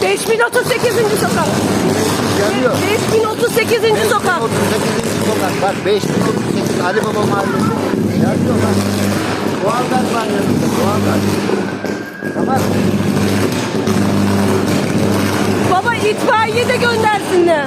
5038. sokak. Yanıyor. 5038. sokak. 38. sokak. Bak 5038 Ali Baba Mahallesi. Yanıyor bak. Doğalgaz var yanında. Doğalgaz. Tamam. Baba itfaiye de göndersinler.